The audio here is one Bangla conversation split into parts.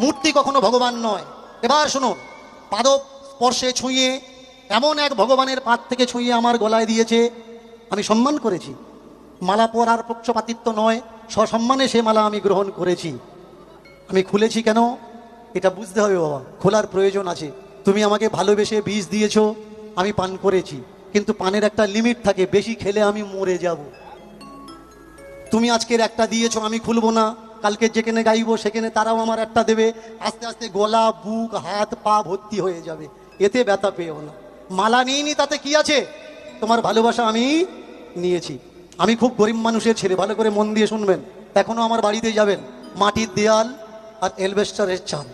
মূর্তি কখনো ভগবান নয়। এবার শুনুন পাদব স্পর্শে ছুঁয়ে এমন এক ভগবানের পাত থেকে ছুঁয়ে আমার গলায় দিয়েছে। আমি সম্মান করেছি। মালা পরার পক্ষপাতিত্ব নয়, সসম্মানে সে মালা আমি গ্রহণ করেছি। আমি খুলেছি কেন? এটা বুঝতে হবে বাবা, খোলার প্রয়োজন আছে। তুমি আমাকে ভালোবেসে বীজ দিয়েছ, আমি পান করেছি। কিন্তু পানের একটা লিমিট থাকে, বেশি খেলে আমি মরে যাব। তুমি আজকের একটা দিয়েছ, আমি খুলবো না। কালকে যেখানে গাইব, সেখানে তারাও আমার একটা দেবে। আস্তে আস্তে গলা, বুক, হাত, পা ভর্তি হয়ে যাবে। এতে ব্যথা পেয়েও না। মালা নিইনি, তাতে কি আছে? তোমার ভালোবাসা আমি নিয়েছি। আমি খুব গরিব মানুষের ছেলে, ভালো করে মন দিয়ে শুনবেন। এখনও আমার বাড়িতে যাবেন। মাটির দেয়াল আর এলবেস্টারের চাল।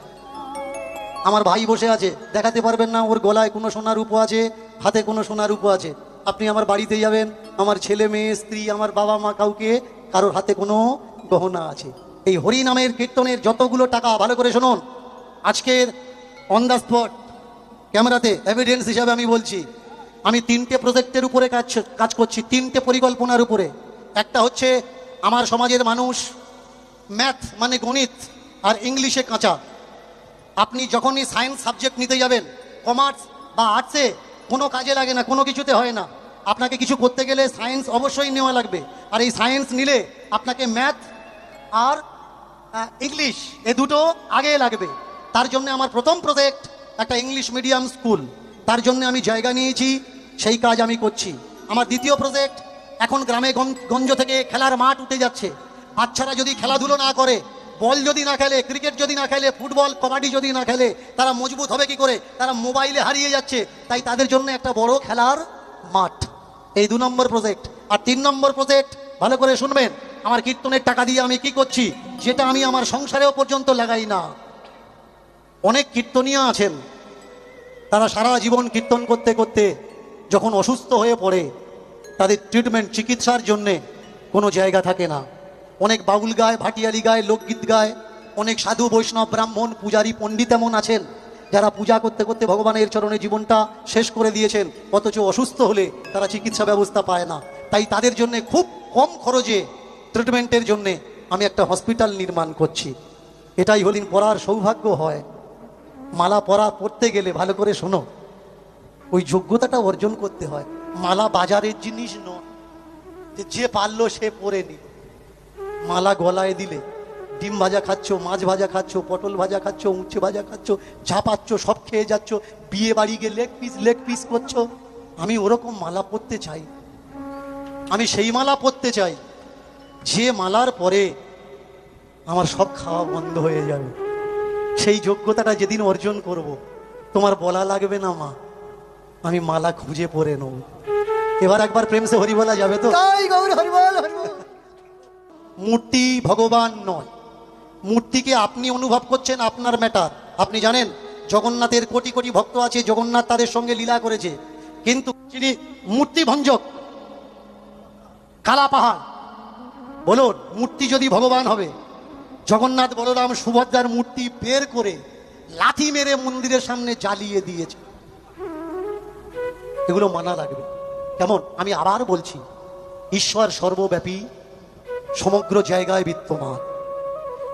আমার ভাই বসে আছে। দেখাতে পারবেন না, ওর গলায় কোনো সোনার রূপ আছে, হাতে কোনো সোনার রূপ আছে। আপনি আমার বাড়িতে যাবেন। আমার ছেলে মেয়ে, স্ত্রী, আমার বাবা মা কাউকে কারোর হাতে কোনো গহনা আছে। এই হরি নামের কীর্তনের যতগুলো টাকা, ভালো করে শুনুন। আজকের অন দ্য স্পট ক্যামেরাতে এভিডেন্স হিসাবে আমি বলছি, আমি তিনটে প্রজেক্টের উপরে কাজ কাজ করছি, তিনটে পরিকল্পনার উপরে। একটা হচ্ছে আমার সমাজের মানুষ ম্যাথ মানে গণিত আর ইংলিশে কাঁচা। আপনি যখনই সায়েন্স সাবজেক্ট নিতে যাবেন কমার্স বা আর্টসে কোনো কাজে লাগে না, কোনো কিছুতে হয় না। আপনাকে কিছু করতে গেলে সায়েন্স অবশ্যই নেওয়া লাগবে। আর এই সায়েন্স নিলে আপনাকে ম্যাথ আর ইংলিশ এ দুটো আগে লাগবে। তার জন্য আমার প্রথম প্রজেক্ট একটা ইংলিশ মিডিয়াম স্কুল তার জন্য আমি জায়গা নিয়েছি, সেই কাজ আমি করছি। আমার দ্বিতীয় প্রজেক্ট এখন গ্রামে গঞ্জ- থেকে খেলার মাঠ উঠে যাচ্ছে। বাচ্চারা যদি খেলাধুলো না করে, বল যদি না খেলে ক্রিকেট যদি না খেলে ফুটবল কবাডি যদি না খেলে, তারা মজবুত হবে কি করে? তারা মোবাইলে হারিয়ে যাচ্ছে। তাই তাদের জন্য একটা বড় খেলার মাঠ। এই দু নম্বর প্রজেক্ট আর তিন নম্বর প্রজেক্ট ভালো করে শুনবেন আমার কীর্তনের টাকা দিয়ে আমি কি করছি? যেটা আমি আমার সংসারেও পর্যন্ত লাগাই না। অনেক কীর্তনীয় আছেন। তারা সারা জীবন কীর্তন করতে করতে যখন অসুস্থ হয়ে পড়ে, তাদের ট্রিটমেন্ট চিকিৎসার জন্যে কোনো জায়গা থাকে না। অনেক বাউল গায়, ভাটিয়ালি গায়, লোকগীত গায়, অনেক সাধু, বৈষ্ণব, ব্রাহ্মণ, পূজারী, পণ্ডিত এমন আছেন, যারা পূজা করতে করতে ভগবানের চরণে জীবনটা শেষ করে দিয়েছেন, অথচ অসুস্থ হলে তারা চিকিৎসা ব্যবস্থা পায় না। তাই তাদের জন্য খুব কম খরচে ট্রিটমেন্টের জন্যে আমি একটা হসপিটাল নির্মাণ করছি। এটাই হলিন পড়ার সৌভাগ্য হয়। মালা পরা পড়তে গেলে, ভালো করে শোনো, ওই যোগ্যতাটা অর্জন করতে হয়। মালা বাজারের জিনিস নয়, যে যে পারল সে পরে নি। মালা গলায় দিলে, ডিম ভাজা খাচ্ছ, মাছ ভাজা খাচ্ছ, পটল ভাজা খাচ্ছ, উচ্ছে ভাজা খাচ্ছ ঝাপাচ্ছ সব খেয়ে যাচ্ছ, বিয়ে বাড়ি গিয়ে লেগ পিস লেগ পিস করছ। আমি ওরকম মালা পরতে চাই। আমি সেই মালা পরতে চাই। যে মালার পরে আমার সব খাওয়া বন্ধ হয়ে যাবে। সেই যোগ্যতাটা যেদিন অর্জন করব তোমার বলা লাগবে না মা। আমি মালা খুঁজে পরে নেব। এবার একবার প্রেম সে হরি বলা যাবে তো? হরিবল হরিবল। মূর্তি ভগবান নয়। মূর্তিকে আপনি অনুভব করছেন আপনার ম্যাটার। আপনি জানেন জগন্নাথের কোটি কোটি ভক্ত আছে জগন্নাথ তাদের সঙ্গে লীলা করেছে। কিন্তু যিনি মূর্তি ভঞ্জক কালা পাহাড় বলুন, মূর্তি যদি ভগবান হবে, জগন্নাথ বলরাম সুভদ্রার মূর্তি বের করে লাথি মেরে মন্দিরের সামনে জ্বালিয়ে দিয়েছে। এগুলো মানা লাগবে। কেমন? আমি আবার বলছি, ঈশ্বর সর্বব্যাপী, সমগ্র জায়গায় বিদ্যমান।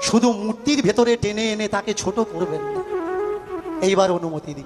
শুধু মূর্তির ভেতরে টেনে এনে তাকে ছোট করবেন না। এইবার অনুমতি দিন।